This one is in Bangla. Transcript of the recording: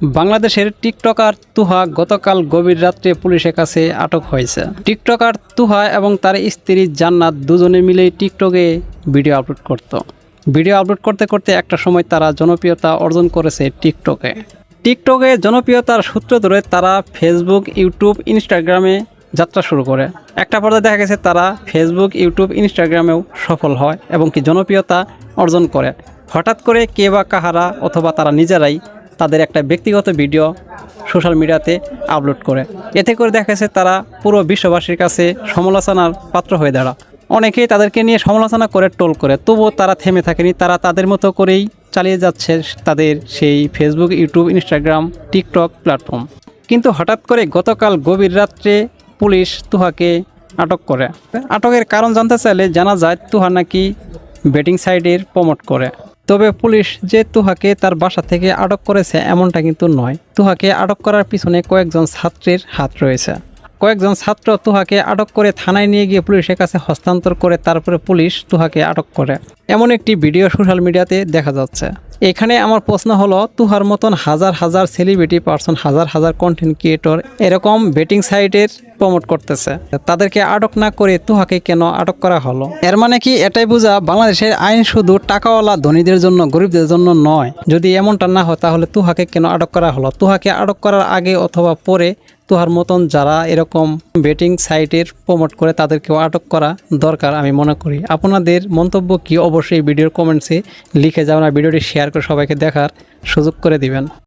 বাংলাদেশের টিকটকার তুহা গতকাল গভীর রাত্রে পুলিশের কাছে আটক হয়েছে। টিকটকার তুহা এবং তার স্ত্রী জান্নাত দুজনে মিলে টিকটকে ভিডিও আপলোড করত। ভিডিও আপলোড করতে করতে একটা সময় তারা জনপ্রিয়তা অর্জন করেছে টিকটকে। টিকটকে জনপ্রিয়তার সূত্র ধরে তারা ফেসবুক ইউটিউব ইনস্টাগ্রামে যাত্রা শুরু করে। একটা পর্যায়ে দেখা গেছে তারা ফেসবুক ইউটিউব ইনস্টাগ্রামেও সফল হয় এবং কি জনপ্রিয়তা অর্জন করে। হঠাৎ করে কে বা কাহারা অথবা তারা নিজেরাই তাদের একটা ব্যক্তিগত ভিডিও সোশ্যাল মিডিয়াতে আপলোড করে। এতে করে দেখা তারা পুরো বিশ্ববাসীর কাছে সমালোচনার পাত্র হয়ে দাঁড়া অনেকেই তাদেরকে নিয়ে সমালোচনা করে টোল করে, তবুও তারা থেমে থাকেনি। তারা তাদের মতো করেই চালিয়ে যাচ্ছে তাদের সেই Facebook YouTube Instagram TikTok platform কিন্তু হঠাৎ করে গতকাল গভীর রাত্রে পুলিশ তুহাকে আটক করে। আটকের কারণ জানতে চাইলে জানা যায় তুহা নাকি বেটিং সাইডের প্রমোট করে। তবে পুলিশ যে তুহাকে তার বাসা থেকে আটক করেছে এমনটা কিন্তু নয়। তুহাকে আটক করার পিছনে কয়েকজন ছাত্রীর হাত রয়েছে। কয়েকজন ছাত্র তুহাকে আটক করে থানায় নিয়ে গিয়ে পুলিশের কাছে হস্তান্তর করে তারপরে পুলিশ তুহাকে আটক করে। এমন একটি ভিডিও সোশ্যাল মিডিয়াতে দেখা যাচ্ছে। এখানে আমার প্রশ্ন হলো, তুহার মতন হাজার হাজার সেলিব্রিটি পার্সন হাজার হাজার কন্টেন্ট ক্রিয়েটর এরকম বেটিং সাইটের প্রমোট করতেছে। তাদেরকে আটক না করে তুহাকে কেন আটক করা হলো? এর মানে কি এটাই বোঝা, বাংলাদেশের আইন শুধু টাকাওয়ালা ধনীদের জন্য, গরিবদের জন্য নয়। যদি এমনটা না হয়, তাহলে তুহাকে কেন আটক করা হলো? তুহাকে আটক করার আগে অথবা পরে তুহার মতন যারা এরকম বেটিং সাইটের প্রমোট করে তাদেরকেও আটক করা দরকার আমি মনে করি। আপনাদের মন্তব্য কি? অবশ্যই ভিডিওর কমেন্টসে লিখে যাবেন আর ভিডিওটি শেয়ার করে সবাইকে দেখার সুযোগ করে দিবেন।